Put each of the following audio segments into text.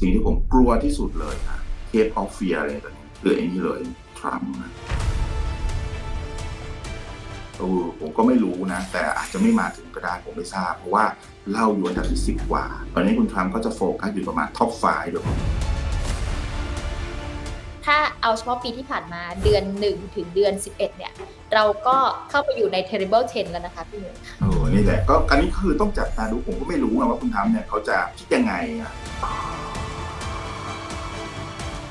สิ่งที่ผมกลัวที่สุดเลยนะเคปออฟเฟียอะไรตอนนี้คือไอ้นี่เลยทรัมป์นะเออผมก็ไม่รู้นะ แต่อาจจะไม่มาถึงก็ได้ผมไม่ทราบ เพราะว่าเล่าอยู่อันดับที่สิบกว่า ตอนนี้คุณทรัมป์ก็จะโฟกัสอยู่ประมาณท็อปไฟว์แบบถ้าเอาเฉพาะปีที่ผ่านมาเดือน 1 ถึงเดือน 11 เนี่ย เราก็เข้าไปอยู่ใน terrible 10 แล้วนะคะพี่หมูเออนี่แหละก็อันนี้คือต้องจับตาดูผมก็ไม่รู้อะว่าคุณทรัมป์เนี่ยเขาจะคิดยังไงอะ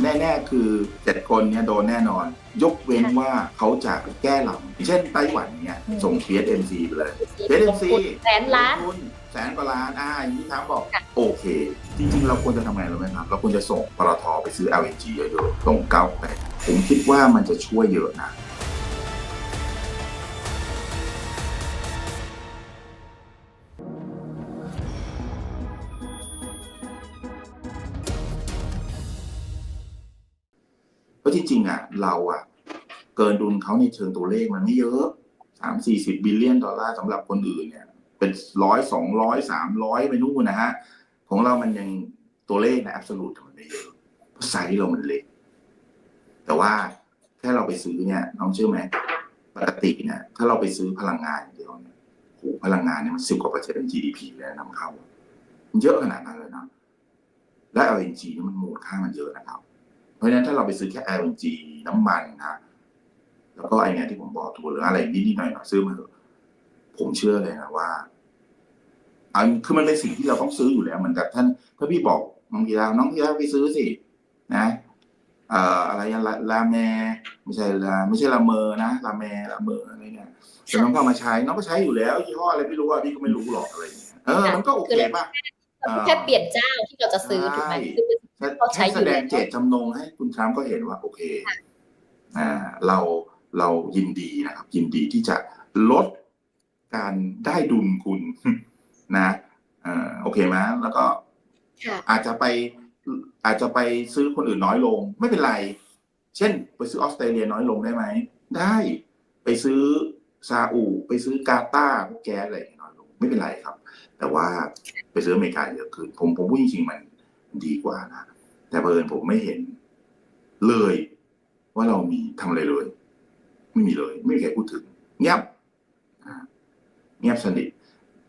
แน่ๆคือเจ็ดคนเนี่ยโดนแน่นอน ยกเว้นว่าเขาจะแก้หลังอย่างเช่นไต้หวันเนี่ยส่ง TSMC ไปเลย TSMC แสนล้านลงทุแสนกว่าล้านอ่าอย่างที่ทรัมป์บอกค่ะโอเค จริงๆ เราควรจะทำไงรู้ไหมครับ เราควรจะส่งปตทไปซื้อ LNG เยอะๆตรงเก้าแปดผมคิดว่ามันจะช่วยเยอะนะ จริงอะ เราอะ เกินดุลเขาในเชิงตัวเลขมันไม่เยอะสามสี่สิบบิลเลียนดอลลาร์สำหรับคนอื่นเนี่ย เป็นร้อยสองร้อยสามร้อยไปนู่นนะฮะ ของเรามันยังตัวเลขในแอบสูตมันไม่เยอะเพราะไซส์เรามันเล็ก แต่ว่าแค่เราไปซื้อเนี่ย น้องเชื่อไหมปกติเนี่ย ถ้าเราไปซื้อพลังงานเดียวเนี่ยโหพลังงานเนี่ยมันสิบกว่าเปอร์เซ็นต์ของ GDP เลยนะนำเข้ามันเยอะขนาดนั้นเลยนะและ LNG นี่มันมูลค่ามันเยอะนะครับ เพราะฉะนั้นถ้าเราไปซื้อแค่ LNG น้ำมันนะ แล้วก็ไอเนี่ยที่ผมบอกถั่วเหลืองอะไรนิดๆหน่อยๆซื้อมาเถอะผมเชื่อเลยนะว่าอันคือมันเป็นสิ่งที่เราต้องซื้ออยู่แล้วเหมือนกับท่านพระพี่บอกน้องกีฬาน้องกีฬาไปซื้อสิ นะเอ่ออะไรอะลาลาแมไม่ใช่ลาไม่ใช่ลาเมอนะลาแมลาเมออะไรเนี่ยแต่น้องก็เอามาใช้น้องก็ใช้อยู่แล้วยี่ห้ออะไรไม่รู้อะพี่ก็ไม่รู้หรอกอะไรอย่างเงี้ยเออมันก็โอเคป่ะเราแค่เปลี่ยนเจ้าที่เราจะซื้อถูกไหมใช่คือเป็นแค่เขา ใช้แค่อยู่แสดงแล้วเจตจำนงให้คุณทรัมป์ก็เห็นว่าโอเคอ่าเราเรายินดีนะครับ ยินดีที่จะลดการได้ดุลคุณนะเอ่อโอเคไหมแล้วก็ค่ะอาจจะไปอาจจะไปซื้อคนอื่นน้อยลง ไม่เป็นไร เช่น ไปซื้อออสเตรเลียน้อยลงได้ไหม ได้ไปซื้อซาอุไปซื้อกาตาร์พวกแก๊สอะไรอย่างเงี้ยน้อยลง ไม่เป็นไรครับ แต่ว่าไปซื้ออเมริกาเยอะขึ้นผมผมพูดจริงๆมัน ดีกว่านะแต่เพิ่นผมไม่เห็นเลย ว่าเรามีทำอะไรเลย ไม่มีเลย ไม่มีใครพูดถึง เงียบเงียบสนิท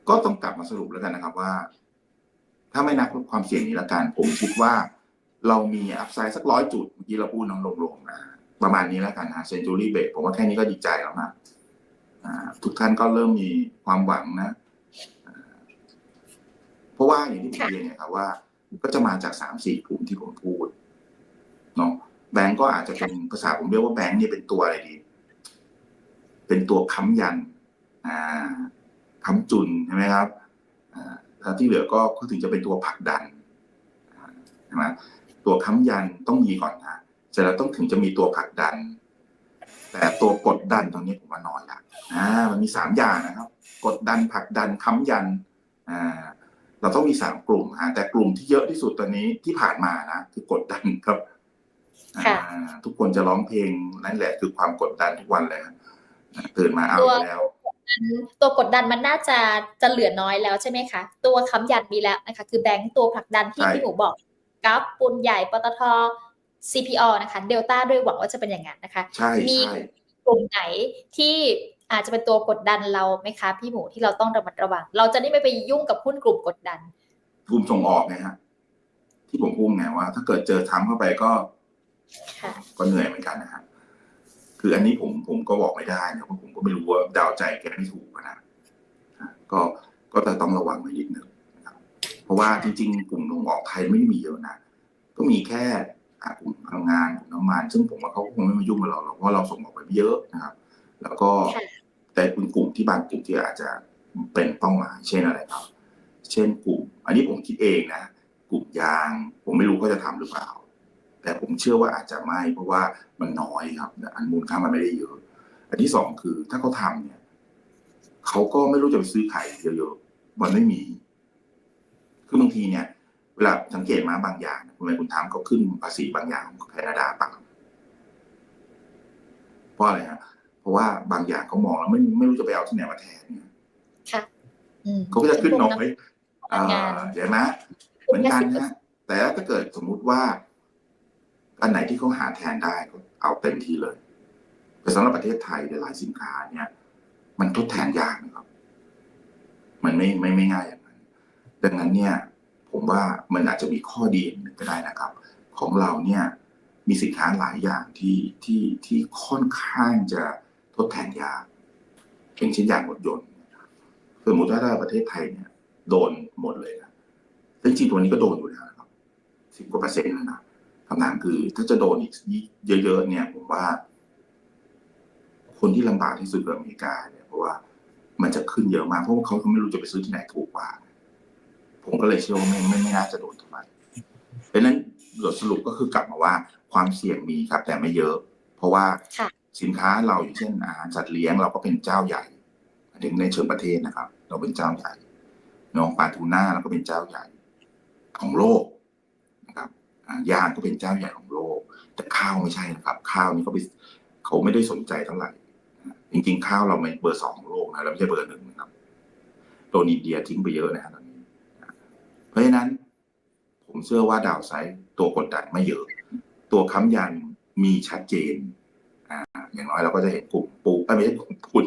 ก็ต้องกลับมาสรุปแล้วกันนะครับว่า ถ้าไม่นับความเสี่ยงนี้ละกัน ผมคิดว่า เรามีอัพไซด์สักร้อยจุดเมื่อกี้เราพูดน้องลงๆนะประมาณนี้แล้วกันนะเซนจูรี่เบรผมว่าแค่นี้ก็ดีใจแล้วนะทุกท่านก็เริ่มมีความหวังนะ เพราะว่าอย่างที่ผมเรียนเนี่ยครับว่า ก็จะมาจากสามสี่กลุ่มที่ผมพูดเนาะแบงก์ก็อาจจะเป็นภาษาผมเรียกว่าแบงก์เนี่ยเป็นตัวอะไรดี เป็นตัวค้ำยันอ่าค้ำจุนใช่ไหมครับอ่าแล้วที่เหลือก็ถึงจะเป็นตัวผลักดันใช่ไหมตัวค้ำยันต้องมีก่อนนะเสร็จแล้วต้องถึงจะมีตัวผลักดัน แต่ตัวกดดันตรงนี้ผมว่าน้อยละอ่ามันมีสามอย่างนะครับ กดดันผลักดันค้ำยันอ่า เราต้องมีสามกลุ่มฮะแต่กลุ่มที่เยอะที่สุดตอนนี้ที่ผ่านมานะคือกดดันครับค่ะอ่าทุกคนจะร้องเพลงนั่นแหละคือความกดดันทุกวันเลยฮะตื่นมาเอาอีกแล้วตัวกดดันมันน่าจะจะเหลือน้อยแล้วใช่ไหมคะ ตัวค้ำยันมีแล้วนะคะ คือแบงก์ตัวผลักดันที่ใช่พี่หมูบอกกราฟปูนใหญ่ปตท CPO นะคะเดลต้าด้วยหวังว่าจะเป็นอย่างนั้นนะคะใช่มีใช่กลุ่มไหนที่ อาจจะเป็นตัวกดดันเราไหมคะพี่หมูที่เราต้องระมัดระวัง เราจะได้ไม่ไปยุ่งกับหุ้นกลุ่มกดดันกลุ่มส่งออกไงฮะที่ผมพูดไงว่า ถ้าเกิดเจอทำเข้าไปก็ค่ะก็เหนื่อยเหมือนกันนะครับคืออันนี้ผมผมก็บอกไม่ได้นะเพราะผมก็ไม่รู้ว่าเดาวใจแกไม่ถูกอะนะอะก็ก็จะต้องระวังไว้นิดนึงนะครับ เพราะว่าจริง ๆ กลุ่มส่งออกไทยไม่ได้มีเยอะนะก็มีแค่อะกลุ่มพลังงานกลุ่มน้ำมันซึ่งผมว่าเขาคงไม่มายุ่งกับเราหรอกเพราะเราส่งออกไปไม่เยอะนะครับ แล้วก็ค่ะ แต่เป็นกลุ่มที่บางกลุ่มที่อาจจะเป็นเป้าหมาย เช่นอะไรครับ เช่นกลุ่ม อันนี้ผมคิดเองนะ กลุ่มยาง ผมไม่รู้เขาจะทำหรือเปล่า แต่ผมเชื่อว่าอาจจะไม่ เพราะว่ามันน้อยครับ อันมูลค่ามันไม่ได้เยอะ อันที่สองคือถ้าเขาทำเนี่ยเขาก็ไม่รู้จะไปซื้อไข่เยอะๆมันไม่มี คือบางทีเนี่ย เวลาสังเกตมาบางอย่างคุณนายคุณถามเขาขึ้นภาษีบางอย่างของแคนาดาต่ำเพราะอะไรฮะ เพราะว่าบางอย่างเขามองแล้วไม่ไม่รู้จะไปเอาที่ไหนมาแทนเนี่ยค่ะอืมเขาก็จะขึ้นน้อยพลังงานเห็นไหมเหมือนกันนะแต่ถ้าเกิดสมมุติว่า อันไหนที่เขาหาแทนได้ก็เอาเต็มที่เลยแต่สำหรับประเทศไทยหลายสินค้าเนี่ย มันทดแทนยากนะครับ มันไม่ไม่ไม่ง่ายอย่างนั้น ดังนั้นเนี่ย ผมว่ามันอาจจะมีข้อดีอย่างหนึ่งก็ได้นะครับ ของเราเนี่ยมีสินค้าหลายอย่างที่ที่ที่ค่อนข้างจะท ดแทนยากเป็นชิ้นยางรถยนต์สมมติว่าถ้าประเทศไทยเนี่ย โดนหมดเลยนะซึ่งจริงตัวนี้ก็โดนอยู่แล้วครับสิบกว่าเปอร์เซ็นต์แล้วนะคำถามคือ ถ้าจะโดนอีกเยอะ ๆ เนี่ย ผมว่า คนที่ลำบากที่สุดคืออเมริกาเนี่ยเพราะว่ามันจะขึ้นเยอะมากเพราะว่าเขาไม่รู้จะไปซื้อที่ไหนถูกกว่า ผมก็เลยเชื่อว่าไม่ไม่ไม่น่าจะโดนเท่าไหร่เพราะนั้นบทสรุปก็คือกลับมาว่า ความเสี่ยงมีครับ แต่ไม่เยอะ เพราะว่า สินค้าเราอย่างเช่นอาหารสัตว์เลี้ยงเราก็เป็นเจ้าใหญ่ถึงในเชิงประเทศนะครับ เราเป็นเจ้าใหญ่น้องปลาทูน่าเราก็เป็นเจ้าใหญ่ของโลกนะครับยางก็เป็นเจ้าใหญ่ของโลก แต่ข้าวไม่ใช่นะครับ ข้าวนี่เขาไปเขาไม่ได้สนใจเท่าไหร่จริงๆ ข้าวเราเป็นเบอร์สองของโลกนะเราไม่ใช่เบอร์หนึ่งนะครับโดนอินเดียทิ้งไปเยอะนะครับตอนนี้ เพราะฉะนั้น ผมเชื่อว่าดาวไซด์ตัวกดดันไม่เยอะ ตัวค้ำยันมีชัดเจน อ่าอย่างน้อยเราก็จะเห็นกลุ่มปูเอ้ยไม่ใช่กลุ่มปุน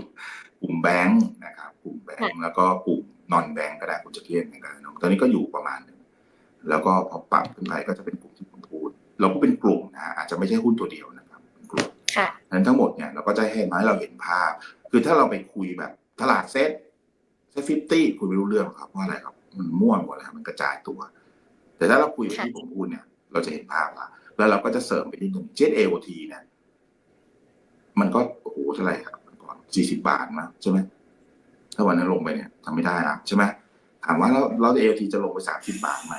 กลุ่มแบงค์นะครับ กลุ่มแบงค์แล้วก็กลุ่มนอนแบงค์ก็ได้คุณจะเทียนกันเนอะตอนนี้ก็อยู่ประมาณหนึงแล้วก็พอปรับขึ้นไปก็จะเป็นกลุ่มที่ผมพูด เราก็เป็นกลุ่มนะฮะอาจจะไม่ใช่หุ้นตัวเดียวนะครับเป็นกลุ่มค่ะนั้นทั้งหมดเนี่ยเราก็จะให้มาให้เราเห็นภาพ คือถ้าเราไปคุยแบบตลาดเซ็ตเซ็ตฟิฟตี้คุยไม่รู้เรื่องหรอกครับเพราะอะไรครับมันม่วนหมดเลยครับมันกระจายตัว แต่ถ้าเราคุยแบบที่ผมพูดเนี่ย เราจะเห็นภาพละแล้วเราก็จะเสริมไปนิดนึงเช่นเอโอทีเนี่ย มันก็โอ้โหเท่าไหร่ครับก่อนสี่สิบาทนะใช่ไหมถ้าวันนั้นลงไปเนี่ยทำไม่ได้อะใช่ไหมถามว่าแล้วเราเอโอทีจะลงไปสามสิบาทไหม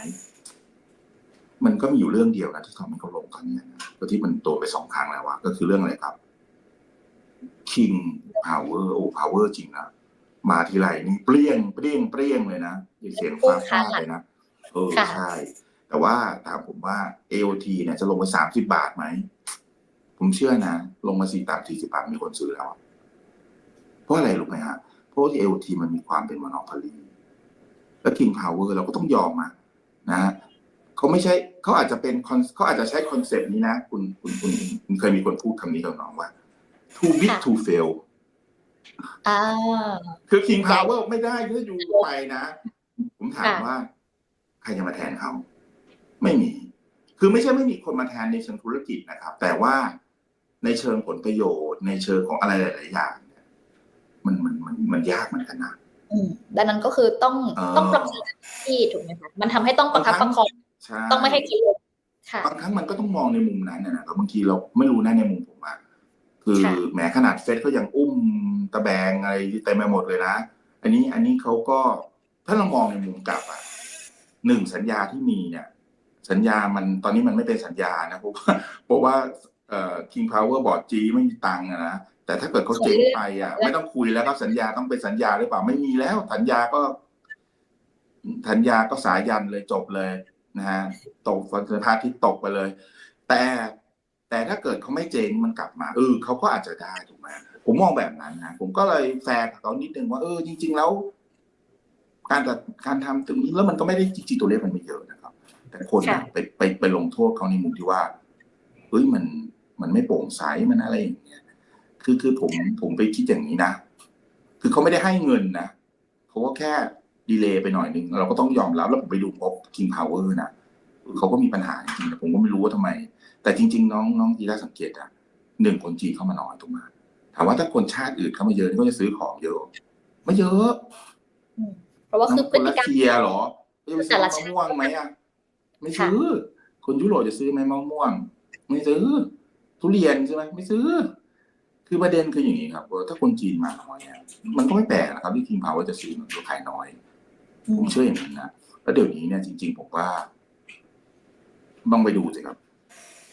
มันก็มีอยู่เรื่องเดียวนะที่ทำให้เขาลงตอนเนี้ยนะก็ที่มันโดนไปสองครั้งแล้วอะก็คือเรื่องอะไรครับ King Power โอ้ Power จริงนะมาทีไรนี่เปรี้ยงเปรี้ยงเปรี้ยงเลยนะเสียงฟ้าฟาดเลยนะเออค่ะใช่ แต่ว่าถามผมว่า AOT เนี่ยจะลงไปสามสิบาทไหม ผมเชื่อนะ ลงมาสี่ตามสี่สิบาทมีคนซื้อแล้วอะเพราะอะไรรู้ไหมฮะ เพราะว่าที่ AOT มันมีความเป็นมอนอพอลีแล้ว King Power เราก็ต้องยอมอะนะฮะเขาไม่ใช่เขาอาจจะเป็นคอนเขาอาจจะใช้คอนเซปต์นี้นะ คุณคุณคุณคุณเคยมีคนพูดคำนี้กับน้องว่า too big ค่ะ to fail อ่าคือ King Power ไม่ได้ถ้าอยู่ไปนะ ผมถามค่ะว่า ใครจะมาแทนเขา ไม่มี คือไม่ใช่ไม่มีคนมาแทนในเชิงธุรกิจนะครับ แต่ว่า ในเชิงผลประโยชน์ ในเชิงของอะไรหลาย ๆ อย่างเนี่ยมันมันมันมันยากเหมือนกันนะอืมดังนั้นก็คือต้องเอ่อต้องปรับที่ถูกไหมคะมันทำให้ต้องประคับประคองใช่ต้องไม่ให้กินลงค่ะบางครั้งมันก็ต้องมองในมุมนั้นนะนะครับบางทีเราไม่รู้นะในมุมผมอะคือค่ะแหมขนาดเฟซเขายังอุ้มตะแบงอะไรเต็มไปหมดเลยนะอันนี้อันนี้เขาก็ถ้าเรามองในมุมกลับอะหนึ่งสัญญาที่มีเนี่ย สัญญามันตอนนี้มันไม่เป็นสัญญานะเพราะว่าเพราะว่า เอ่อ King Power บอร์ดจีไม่มีตังค์อะนะแต่ถ้าเกิดเขาเจ๊งไปอะไม่ต้องคุยแล้วครับสัญญาต้องเป็นสัญญาหรือเปล่าไม่มีแล้ว สัญญาก็สัญญาก็สายันเลยจบเลยนะฮะตกฟันพาที่ตกไปเลย แต่แต่ถ้าเกิดเขาไม่เจ๊งมันกลับมาเออเขาก็อาจจะได้ถูกไหมผมมองแบบนั้นนะผมก็เลยแฟร์กับเขานิดนึงว่าเออจริง ๆ แล้ว การจัดการทำตรงนี้แล้วมันก็ไม่ได้จริงๆตัวเลขมันไม่เยอะนะครับ แต่คนน่ะค่ะไปไปไปลงโทษเขาในมุมที่ว่าเฮ้ยมัน มันไม่โปร่งใสมันอะไรอย่างเงี้ยคือคือผมผมไปคิดอย่างนี้นะ คือเขาไม่ได้ให้เงินนะเขาก็แค่ดีเลย์ไปหน่อยนึงเราก็ต้องยอมรับแล้วผมไปดูงบ King Power นะเขาก็มีปัญหาจริงๆแต่ผมก็ไม่รู้ว่าทำไม แต่จริง ๆ น้องน้องทีได้สังเกตอะหนึ่งคนจีนเข้ามาน้อยถูกไหมถามว่าถ้าคนชาติอื่นเข้ามาเยอะนี่ก็จะซื้อของเยอะไม่เยอะอืมเพราะว่าคือพคนฤติรัสกรรมเซียเหรอจะไปซื้อแต่ละมะชาติม่วงไหมอะไม่ซื้อคนยุโรปจะซื้อไหมมะม่วง ไม่ซื้อ ทุเรียนใช่ไหมไม่ซื้อ คือประเด็นคืออย่างนี้ครับว่าถ้าคนจีนมาน้อยเนี่ยมันก็ไม่แปลกนะครับที่คิงพาวจะซื้อมันตัวขายน้อยอืผมมเชื่ออย่างนั้นนะแล้วเดี๋ยวนี้เนี่ยจริง ๆ ผมว่าต้องไปดูสิครับ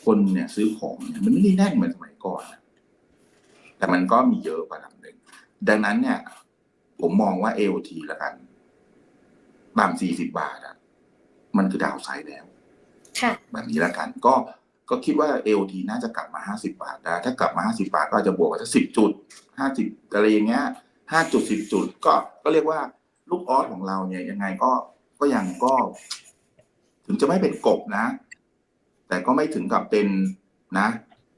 คนเนี่ยซื้อของเนี่ยมันไม่ได้แน่นเหมือนสมัยก่อนนะแต่มันก็มีเยอะกว่าลำหนึ่งดังนั้นเนี่ย ผมมองว่า AOT ละกันบางสี่สิบบาทอะมันคือดาวไซด์แล้วค่ะแบบนี้ละกันก็ ก็คิดว่า AOT น่าจะกลับมาห้าสิบาทได้ถ้ากลับมาห้าสิบาทก็อาจจะบวกกับสิบจุดห้าสิบอะไรอย่างเงี้ยห้าจุดสิบจุด ก็ก็เรียกว่าลูกออสของเราเนี่ยยังไงก็ก็ยังก็ ถึงจะไม่เป็นกบนะ แต่ก็ไม่ถึงกับเป็นนะ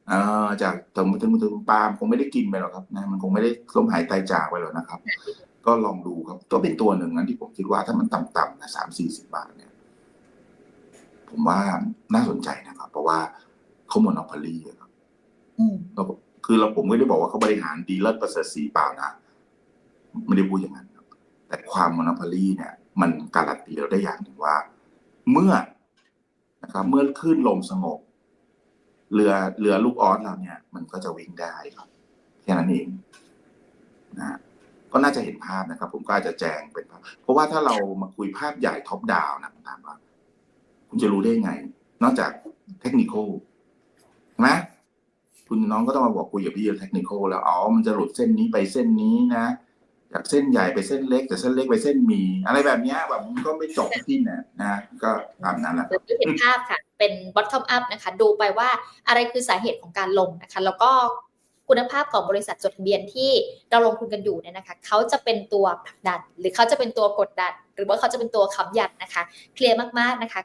เอ่อจากถึงถึงถึงปาล์มคงไม่ได้กินไปหรอกครับนะมันคงไม่ได้ล้มหายตายจากไปหรอกนะครับ ก็ลองดูครับก็เป็นตัวหนึ่งนั้นที่ผมคิดว่าถ้ามันต่ำๆนะสามสี่สิบาทเนี่ย ผมว่าน่าสนใจนะครับ เพราะว่า เขาโมโนพอลีครับอืมเราคือเราผมไม่ได้บอกว่าเขาบริหารดีเลิศประเสริฐสีเปล่านะไม่ได้พูดอย่างนั้นครับ แต่ความโมโนพอลีเนี่ย มันการันตีเราได้อย่างหนึ่งว่า เมื่อนะครับ เมื่อคลื่นลมสงบ เรือเรือลูกออสเราเนี่ย มันก็จะวิ่งได้ครับแค่นั้นเองนะก็น่าจะเห็นภาพนะครับ ผมก็อาจจะแจงเป็นภาพเพราะว่าถ้าเรามาคุยภาพใหญ่ท็อปดาวนะผมถามว่าคุณจะรู้ได้ไง นอกจากเทคนิคใช่ ไหมคุณน้องก็ต้องมาบอกคุยกับพี่เทคนิคแล้วอ๋อมันจะหลุดเส้นนี้ไปเส้นนี้นะจากเส้นใหญ่ไปเส้นเล็กจากเส้นเล็กไปเส้นหมีอะไรแบบเนี้ยแบบมันก็ไม่จบที่นะนะก็ตามนั้นแหละเห็นภาพค่ะ เป็น bottom up นะคะ ดูไปว่าอะไรคือสาเหตุของการลงนะคะ แล้วก็คุณภาพของบริษัทจดทะเบียนที่เราลงทุนกันอยู่เนี่ยนะคะเขาจะเป็นตัวผลักดัน หรือเขาจะเป็นตัวกดดัน หรือว่าเขาจะเป็นตัวค้ำยันนะคะ เคลียร์มากๆนะคะ